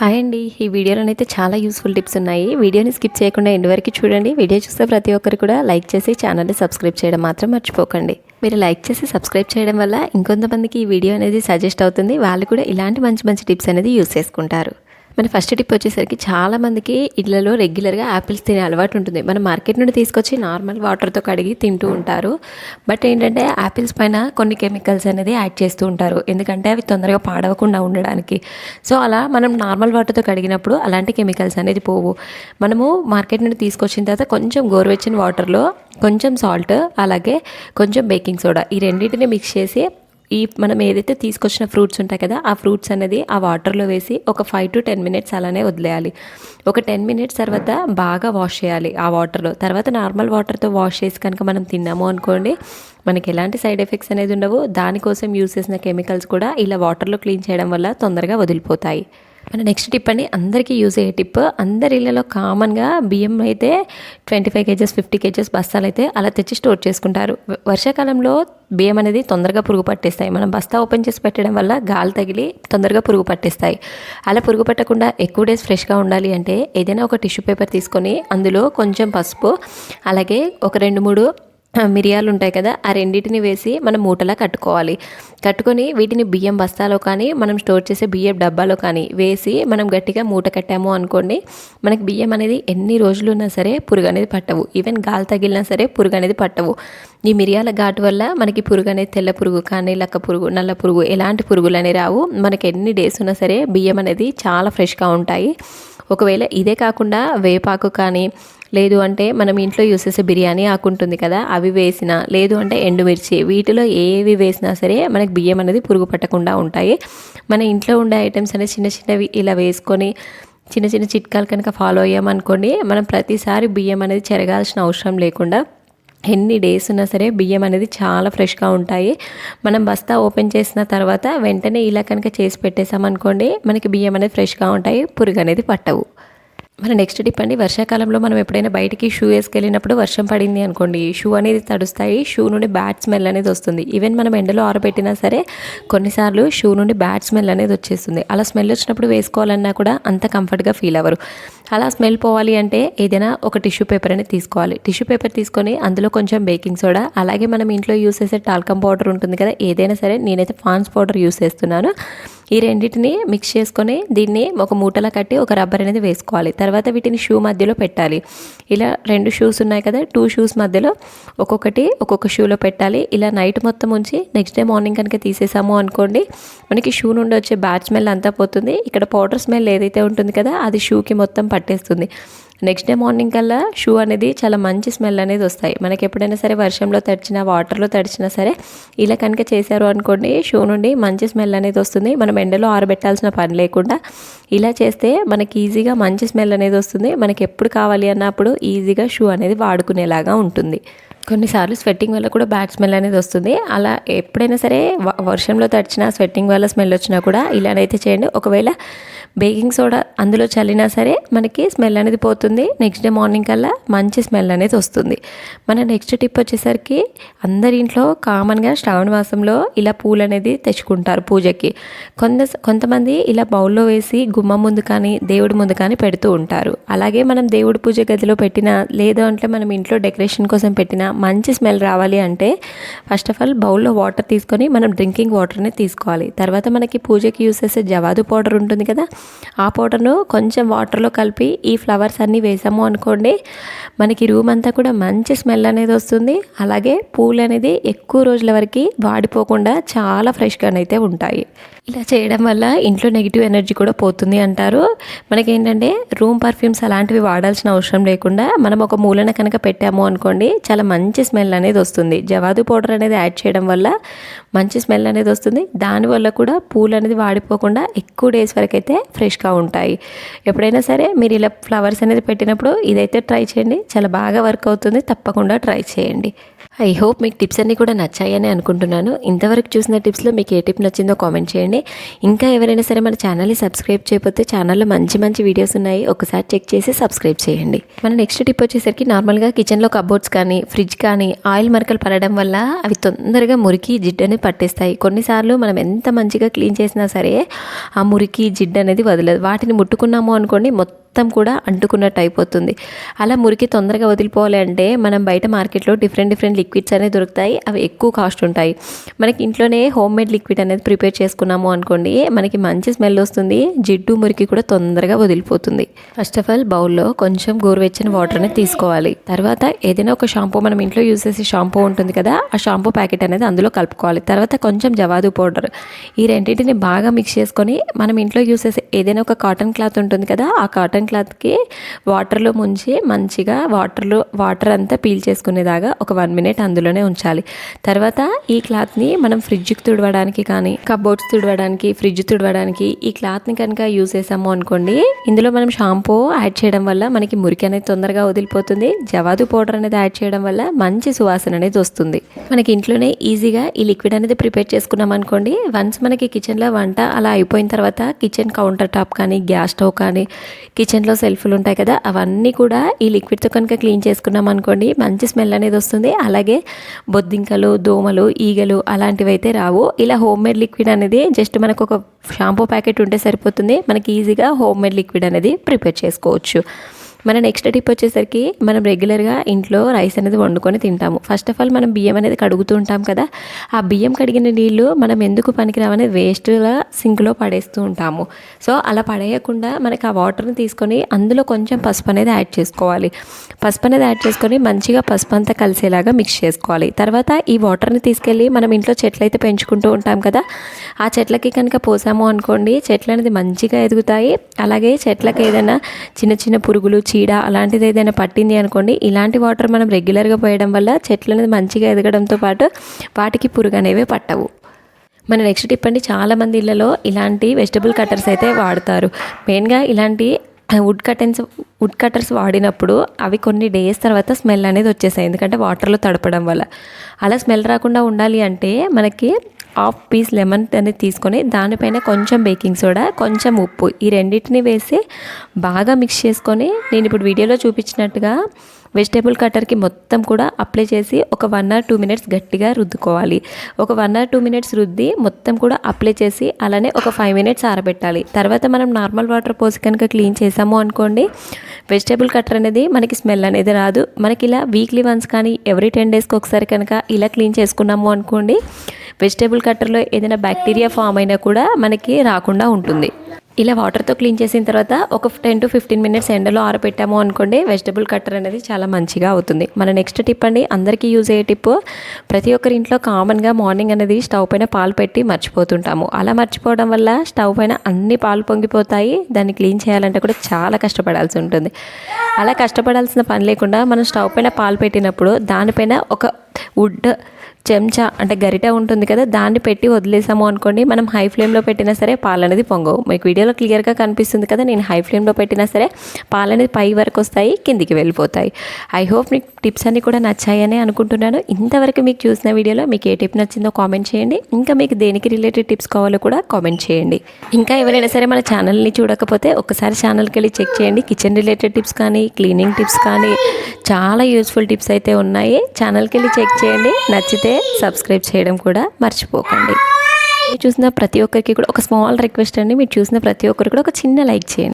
Hi అండి. ఈ వీడియోలోనైతే చాలా యూస్ఫుల్ టిప్స్ ఉన్నాయి. వీడియోని స్కిప్ చేయకుండా ఎండ్ వరకు చూడండి. వీడియో చూస్తే ప్రతి ఒక్కరు కూడా లైక్ చేసి ఛానల్ని సబ్స్క్రైబ్ చేయడం మాత్రం మర్చిపోకండి. మీరు లైక్ చేసి సబ్స్క్రైబ్ చేయడం వల్ల ఇంకొంతమందికి ఈ వీడియో అనేది సజెస్ట్ అవుతుంది. వాళ్ళు కూడా ఇలాంటి మంచి మంచి టిప్స్ అనేది యూస్ చేసుకుంటారు. మన ఫస్ట్ టిప్ వచ్చేసరికి చాలామందికి ఇళ్ళలో రెగ్యులర్గా యాపిల్స్ తినే అలవాటు ఉంటుంది. మనం మార్కెట్ నుండి తీసుకొచ్చి నార్మల్ వాటర్తో కడిగి తింటూ ఉంటారు. బట్ ఏంటంటే యాపిల్స్ పైన కొన్ని కెమికల్స్ అనేది యాడ్ చేస్తూ ఉంటారు. ఎందుకంటే అవి తొందరగా పాడవకుండా ఉండడానికి. సో అలా మనం నార్మల్ వాటర్తో కడిగినప్పుడు అలాంటి కెమికల్స్ అనేది పోవు. మనము మార్కెట్ నుండి తీసుకొచ్చిన తర్వాత కొంచెం గోరువెచ్చని వాటర్లో కొంచెం సాల్ట్ అలాగే కొంచెం బేకింగ్ సోడా ఈ రెండింటిని మిక్స్ చేసి ఈ మనం ఏదైతే తీసుకొచ్చిన ఫ్రూట్స్ ఉంటాయి కదా ఆ ఫ్రూట్స్ అనేది ఆ వాటర్లో వేసి ఒక ఫైవ్ టు టెన్ మినిట్స్ అలానే వదిలేయాలి. ఒక టెన్ మినిట్స్ తర్వాత బాగా వాష్ చేయాలి ఆ వాటర్లో తర్వాత నార్మల్ వాటర్తో వాష్ చేసి కనుక మనం తిన్నాము అనుకోండి మనకి ఎలాంటి సైడ్ ఎఫెక్ట్స్ అనేది ఉండవు. దానికోసం యూస్ చేసిన కెమికల్స్ కూడా ఇలా వాటర్లో క్లీన్ చేయడం వల్ల తొందరగా వదిలిపోతాయి. మన నెక్స్ట్ టిప్ అండి అందరికీ యూజ్ అయ్యే టిప్ అందరి ఇళ్ళలో కామన్గా బియ్యం అయితే twenty five kgs fifty kgs బస్తాలు అయితే అలా తెచ్చి స్టోర్ చేసుకుంటారు. వర్షాకాలంలో బియ్యం అనేది తొందరగా పురుగు పట్టేస్తాయి. మనం బస్తా ఓపెన్ చేసి పెట్టడం వల్ల గాలి తగిలి తొందరగా పురుగు పట్టేస్తాయి. అలా పురుగు పట్టకుండా ఎక్కువ డేస్ ఫ్రెష్గా ఉండాలి అంటే ఏదైనా ఒక టిష్యూ పేపర్ తీసుకొని అందులో కొంచెం పసుపు అలాగే ఒక రెండు మూడు మిరియాలు ఉంటాయి కదా ఆ రెండింటిని వేసి మనం మూటలా కట్టుకోవాలి. కట్టుకొని వీటిని బియ్యం బస్తాలో కానీ మనం స్టోర్ చేసే బియ్యం డబ్బాలో కానీ వేసి మనం గట్టిగా మూట కట్టాము అనుకోండి మనకి బియ్యం అనేది ఎన్ని రోజులు ఉన్నా సరే పురుగు అనేది పట్టవు. ఈవెన్ గాలి తగిలినా సరే పురుగు అనేది పట్టవు. ఈ మిరియాల ఘాటు వల్ల మనకి పురుగు అనేది తెల్ల పురుగు కానీ లక్క పురుగు నల్ల పురుగు ఎలాంటి పురుగులు అనేవి రావు. మనకి ఎన్ని డేస్ ఉన్నా సరే బియ్యం అనేది చాలా ఫ్రెష్గా ఉంటాయి. ఒకవేళ ఇదే కాకుండా వేపాకు కానీ లేదు అంటే మనం ఇంట్లో యూస్ చేసే బిర్యానీ ఆకు ఉంటుంది కదా అవి వేసినా లేదు అంటే ఎండుమిర్చి వీటిలో ఏవి వేసినా సరే మనకి బియ్యం అనేది పురుగు పట్టకుండా ఉంటాయి. మన ఇంట్లో ఉండే ఐటమ్స్ అనేది చిన్న చిన్నవి ఇలా వేసుకొని చిన్న చిన్న చిట్కాలు కనుక ఫాలో అయ్యామనుకోండి మనం ప్రతిసారి బియ్యం అనేది చెరగాల్సిన అవసరం లేకుండా ఎన్ని డేస్ ఉన్నా సరే బియ్యం అనేది చాలా ఫ్రెష్గా ఉంటాయి. మనం బస్తా ఓపెన్ చేసిన తర్వాత వెంటనే ఇలా కనుక చేసి పెట్టేసామనుకోండి మనకి బియ్యం అనేది ఫ్రెష్గా ఉంటాయి పురుగు అనేది పట్టవు. మన నెక్స్ట్ టిప్ అండి వర్షాకాలంలో మనం ఎప్పుడైనా బయటికి షూ వేసుకెళ్ళినప్పుడు వర్షం పడింది అనుకోండి షూ అనేది తడుస్తాయి షూ నుండి బ్యాడ్ స్మెల్ అనేది వస్తుంది. ఈవెన్ మనం ఎండలో ఆరబెట్టినా సరే కొన్నిసార్లు షూ నుండి బ్యాడ్ స్మెల్ అనేది వచ్చేస్తుంది. అలా స్మెల్ వచ్చినప్పుడు వేసుకోవాలన్నా కూడా అంత కంఫర్ట్గా ఫీల్ అవ్వరు. అలా స్మెల్ పోవాలి అంటే ఏదైనా ఒక టిష్యూ పేపర్ అనేది తీసుకోవాలి. టిష్యూ పేపర్ తీసుకొని అందులో కొంచెం బేకింగ్ సోడా అలాగే మనం ఇంట్లో యూస్ చేసే టాల్కమ్ పౌడర్ ఉంటుంది కదా ఏదైనా సరే నేనైతే ఫాన్స్ పౌడర్ యూస్ చేస్తున్నాను. ఈ రెండింటిని మిక్స్ చేసుకొని దీన్ని ఒక మూటలా కట్టి ఒక రబ్బర్ అనేది వేసుకోవాలి. తర్వాత వీటిని షూ మధ్యలో పెట్టాలి. ఇలా రెండు షూస్ ఉన్నాయి కదా టూ షూస్ మధ్యలో ఒక్కొక్కటి ఒక్కొక్క షూలో పెట్టాలి. ఇలా నైట్ మొత్తం ఉంచి నెక్స్ట్ డే మార్నింగ్ కనుక తీసేసాము అనుకోండి మనకి షూ నుండి వచ్చే బ్యాడ్ స్మెల్ అంతా పోతుంది. ఇక్కడ పౌడర్ స్మెల్ ఏదైతే ఉంటుంది కదా అది షూకి మొత్తం పట్టేస్తుంది. నెక్స్ట్ డే మార్నింగ్ కల్లా షూ అనేది చాలా మంచి స్మెల్ అనేది వస్తాయి. మనకి ఎప్పుడైనా సరే వర్షంలో తడిచినా వాటర్లో తడిచినా సరే ఇలా కనుక చేశారు అనుకోండి షూ నుండి మంచి స్మెల్ అనేది వస్తుంది. మనం ఎండలో ఆరబెట్టాల్సిన పని లేకుండా ఇలా చేస్తే మనకి ఈజీగా మంచి స్మెల్ అనేది వస్తుంది. మనకి ఎప్పుడు కావాలి అన్నప్పుడు ఈజీగా షూ అనేది వాడుకునేలాగా ఉంటుంది. కొన్నిసార్లు స్వెట్టింగ్ వల్ల కూడా బ్యాడ్ స్మెల్ అనేది వస్తుంది. అలా ఎప్పుడైనా సరే వ- వర్షంలో తడిచినా స్వెట్టింగ్ వల్ల స్మెల్ వచ్చినా కూడా ఇలానైతే చేయండి. ఒకవేళ బేకింగ్ సోడా అందులో చల్లినా సరే మనకి స్మెల్ అనేది పోతుంది. నెక్స్ట్ డే మార్నింగ్ కల్లా మంచి స్మెల్ అనేది వస్తుంది. మన నెక్స్ట్ టిప్ వచ్చేసరికి అందరి ఇంట్లో కామన్గా శ్రావణ మాసంలో ఇలా పూలు అనేది తెచ్చుకుంటారు పూజకి. కొంత కొంతమంది ఇలా బౌల్లో వేసి గుమ్మం ముందు కానీ దేవుడి ముందు కానీ పెడుతూ ఉంటారు. అలాగే మనం దేవుడి పూజ గదిలో పెట్టిన లేదంటే మనం ఇంట్లో డెకరేషన్ కోసం పెట్టినా మంచి స్మెల్ రావాలి అంటే ఫస్ట్ ఆఫ్ ఆల్ బౌల్లో వాటర్ తీసుకొని మనం డ్రింకింగ్ వాటర్ని తీసుకోవాలి. తర్వాత మనకి పూజకి యూస్ చేసే జవాదు పౌడర్ ఉంటుంది కదా ఆ పౌడర్ను కొంచెం వాటర్లో కలిపి ఈ ఫ్లవర్స్ అన్నీ వేసాము అనుకోండి మనకి రూమ్ అంతా కూడా మంచి స్మెల్ అనేది వస్తుంది. అలాగే పూలు అనేది ఎక్కువ రోజుల వరకు వాడిపోకుండా చాలా ఫ్రెష్గానైతే ఉంటాయి. ఇలా చేయడం వల్ల ఇంట్లో నెగిటివ్ ఎనర్జీ కూడా పోతుంది అంటారు. మనకేంటంటే రూమ్ పర్ఫ్యూమ్స్ అలాంటివి వాడాల్సిన అవసరం లేకుండా మనం ఒక మూలన కనుక పెట్టాము అనుకోండి చాలా మంచి మంచి స్మెల్ అనేది వస్తుంది. జవాదు పౌడర్ అనేది యాడ్ చేయడం వల్ల మంచి స్మెల్ అనేది వస్తుంది. దానివల్ల కూడా పూలు అనేది వాడిపోకుండా ఎక్కువ డేస్ వరకు అయితే ఫ్రెష్గా ఉంటాయి. ఎప్పుడైనా సరే మీరు ఇలా ఫ్లవర్స్ అనేది పెట్టినప్పుడు ఇదైతే ట్రై చేయండి. చాలా బాగా వర్క్ అవుతుంది. తప్పకుండా ట్రై చేయండి. ఐ హోప్ మీకు టిప్స్ అన్నీ కూడా నచ్చాయని అనుకుంటున్నాను. ఇంతవరకు చూసిన టిప్స్లో మీకు ఏ టిప్ నచ్చిందో కామెంట్ చేయండి. ఇంకా ఎవరైనా సరే మన ఛానల్ని సబ్స్క్రైబ్ చేయకపోతే ఛానల్లో మంచి మంచి వీడియోస్ ఉన్నాయి. ఒకసారి చెక్ చేసి సబ్స్క్రైబ్ చేయండి. మన నెక్స్ట్ టిప్ వచ్చేసరికి నార్మల్గా కిచెన్లో కబోర్డ్స్ కానీ ఫ్రిడ్జ్ కానీ ఆయిల్ మరకలు పడడం వల్ల అవి తొందరగా మురికి జిడ్డు అనేది పట్టేస్తాయి. కొన్నిసార్లు మనం ఎంత మంచిగా క్లీన్ చేసినా సరే ఆ మురికి జిడ్డు అనేది వదలదు. వాటిని ముట్టుకున్నాము అనుకోండి మొత్తం మొత్తం కూడా అంటుకున్నట్టు అయిపోతుంది. అలా మురికి తొందరగా వదిలిపోవాలి అంటే మనం బయట మార్కెట్లో డిఫరెంట్ డిఫరెంట్ లిక్విడ్స్ అనేవి దొరుకుతాయి. అవి ఎక్కువ కాస్ట్ ఉంటాయి. మనకి ఇంట్లోనే హోమ్ మేడ్ లిక్విడ్ అనేది ప్రిపేర్ చేసుకున్నాము అనుకోండి మనకి మంచి స్మెల్ వస్తుంది. జిడ్డు మురికి కూడా తొందరగా వదిలిపోతుంది. ఫస్ట్ ఆఫ్ ఆల్ బౌల్లో కొంచెం గోరువెచ్చని వాటర్ అనేది తీసుకోవాలి. తర్వాత ఏదైనా ఒక షాంపూ మనం ఇంట్లో యూస్ చేసే షాంపూ ఉంటుంది కదా ఆ షాంపూ ప్యాకెట్ అనేది అందులో కలుపుకోవాలి. తర్వాత కొంచెం జవాదు పౌడర్. ఈ రెండింటిని బాగా మిక్స్ చేసుకొని మనం ఇంట్లో యూస్ చేసే ఏదైనా ఒక కాటన్ క్లాత్ ఉంటుంది కదా ఆ కాటన్ క్లాత్కి వాటర్లో ముంచి మంచిగా వాటర్లో వాటర్ అంతా పీల్ చేసుకునేదాకా ఒక వన్ మినిట్ అందులోనే ఉంచాలి. తర్వాత ఈ క్లాత్ని మనం ఫ్రిడ్జ్కి తుడవడానికి కానీ కబోర్డ్స్ తుడవడానికి ఫ్రిడ్జ్ తుడవడానికి ఈ క్లాత్ని కనుక యూస్ చేసాము అనుకోండి ఇందులో మనం షాంపూ యాడ్ చేయడం వల్ల మనకి మురికి అనేది తొందరగా వదిలిపోతుంది జవాదు పౌడర్ అనేది యాడ్ చేయడం వల్ల మంచి సువాసన అనేది వస్తుంది. మనకి ఇంట్లోనే ఈజీగా ఈ లిక్విడ్ అనేది ప్రిపేర్ చేసుకున్నాం అనుకోండి వన్స్ మనకి కిచెన్లో వంట అలా అయిపోయిన తర్వాత కిచెన్ కౌంటర్ టాప్ కానీ గ్యాస్ స్టవ్ కానీ కిచెన్లో సెల్ఫ్లు ఉంటాయి కదా అవన్నీ కూడా ఈ లిక్విడ్తో కనుక క్లీన్ చేసుకున్నాం అనుకోండి మంచి స్మెల్ అనేది వస్తుంది. అలాగే బొద్దింకలు దోమలు ఈగలు అలాంటివి అయితే రావు. ఇలా హోమ్ మేడ్ లిక్విడ్ అనేది జస్ట్ మనకు ఒక షాంపూ ప్యాకెట్ ఉంటే సరిపోతుంది. మనకి ఈజీగా హోమ్ మేడ్ లిక్విడ్ అనేది ప్రిపేర్ చేసుకోవచ్చు. మన నెక్స్ట్ టిప్ వచ్చేసరికి మనం రెగ్యులర్గా ఇంట్లో రైస్ అనేది వండుకొని తింటాము. ఫస్ట్ ఆఫ్ ఆల్ మనం బియ్యం అనేది కడుగుతూ ఉంటాం కదా. ఆ బియ్యం కడిగిన నీళ్ళు మనం ఎందుకు పనికిరావని వేస్ట్గా సింక్లో పడేస్తూ ఉంటాము. సో అలా పడేయకుండా మనకి ఆ వాటర్ని తీసుకొని అందులో కొంచెం పసుపు అనేది యాడ్ చేసుకోవాలి. పసుపు అనేది యాడ్ చేసుకొని మంచిగా పసుపు అంతా కలిసేలాగా మిక్స్ చేసుకోవాలి. తర్వాత ఈ వాటర్ని తీసుకెళ్ళి మనం ఇంట్లో చెట్లు అయితే పెంచుకుంటూ ఉంటాం కదా. ఆ చెట్లకి కనుక పోసాము అనుకోండి చెట్లు అనేది మంచిగా ఎదుగుతాయి. అలాగే చెట్లకి ఏదైనా చిన్న చిన్న పురుగులు చీడ అలాంటిది ఏదైనా పట్టింది అనుకోండి ఇలాంటి వాటర్ మనం రెగ్యులర్గా పోయడం వల్ల చెట్లు అనేది మంచిగా ఎదగడంతో పాటు వాటికి పురుగు అనేవి పట్టవు. మన నెక్స్ట్ టిప్ అండి చాలామంది ఇళ్ళలో ఇలాంటి వెజిటబుల్ కట్టర్స్ అయితే వాడతారు. మెయిన్గా ఇలాంటి వుడ్ కటన్స్ వుడ్ కట్టర్స్ వాడినప్పుడు అవి కొన్ని డేస్ తర్వాత స్మెల్ అనేది వచ్చేసాయి ఎందుకంటే వాటర్లో తడపడం వల్ల. అలా స్మెల్ రాకుండా ఉండాలి అంటే మనకి హాఫ్ పీస్ లెమన్ అనేది తీసుకొని దానిపైన కొంచెం బేకింగ్ సోడా కొంచెం ఉప్పు ఈ రెండింటిని వేసి బాగా మిక్స్ చేసుకొని నేను ఇప్పుడు వీడియోలో చూపించినట్టుగా వెజిటేబుల్ కట్టర్కి మొత్తం కూడా అప్లై చేసి ఒక వన్ ఆర్ టూ మినిట్స్ గట్టిగా రుద్దుకోవాలి. ఒక వన్ ఆర్ టూ మినిట్స్ రుద్ది మొత్తం కూడా అప్లై చేసి అలానే ఒక ఫైవ్ మినిట్స్ ఆరబెట్టాలి. తర్వాత మనం నార్మల్ వాటర్ పోసి కనుక క్లీన్ చేసాము అనుకోండి వెజిటేబుల్ కట్టర్ అనేది మనకి స్మెల్ అనేది రాదు. మనకి ఇలా వీక్లీ వన్స్ కానీ ఎవ్రీ టెన్ డేస్కి ఒకసారి కనుక ఇలా క్లీన్ చేసుకున్నాము అనుకోండి వెజిటేబుల్ కట్టర్లో ఏదైనా బ్యాక్టీరియా ఫామ్ అయినా కూడా మనకి రాకుండా ఉంటుంది. ఇలా వాటర్తో క్లీన్ చేసిన తర్వాత ఒక టెన్ టు ఫిఫ్టీన్ మినిట్స్ ఎండలో ఆరబెట్టాము అనుకోండి వెజిటబుల్ కట్టర్ అనేది చాలా మంచిగా అవుతుంది. మన నెక్స్ట్ టిప్ అండి అందరికీ యూజ్ అయ్యే టిప్ ప్రతి ఒక్కరి ఇంట్లో కామన్గా మార్నింగ్ అనేది స్టవ్ పైన పాలు పెట్టి మర్చిపోతుంటాము. అలా మర్చిపోవడం వల్ల స్టవ్ పైన అన్ని పాలు పొంగిపోతాయి దాన్ని క్లీన్ చేయాలంటే కూడా చాలా కష్టపడాల్సి ఉంటుంది. అలా కష్టపడాల్సిన పని లేకుండా మనం స్టవ్ పైన పాలు పెట్టినప్పుడు దానిపైన ఒక వుడ్ చెంచా అంటే గరిట ఉంటుంది కదా దాన్ని పెట్టి వదిలేసాము అనుకోండి మనం హై ఫ్లేమ్లో పెట్టినా సరే పాలు అనేది పొంగవు. మీకు వీడియోలో క్లియర్గా కనిపిస్తుంది కదా నేను హై ఫ్లేమ్లో పెట్టినా సరే పాలు అనేది పై వరకు వస్తాయి కిందికి వెళ్ళిపోతాయి. ఐ హోప్ మీకు టిప్స్ అన్నీ కూడా నచ్చాయని అనుకుంటున్నాను. ఇంతవరకు మీకు చూసిన వీడియోలో మీకు ఏ టిప్ నచ్చిందో కామెంట్ చేయండి. ఇంకా మీకు దేనికి రిలేటెడ్ టిప్స్ కావాలో కూడా కామెంట్ చేయండి. ఇంకా ఎవరైనా సరే మన ఛానల్ని చూడకపోతే ఒకసారి ఛానల్కి వెళ్ళి చెక్ చేయండి. కిచెన్ రిలేటెడ్ టిప్స్ కానీ క్లీనింగ్ టిప్స్ కానీ చాలా యూస్ఫుల్ టిప్స్ అయితే ఉన్నాయి. ఛానల్కి వెళ్ళి చెక్ చేయండి. నచ్చితే నచ్చితే సబ్స్క్రైబ్ చేయడం కూడా మర్చిపోకండి. మీరు చూసిన ప్రతి ఒక్కరికి కూడా ఒక స్మాల్ రిక్వెస్ట్ అండి. మీరు చూసిన ప్రతి ఒక్కరికి కూడా ఒక చిన్న లైక్ చేయండి.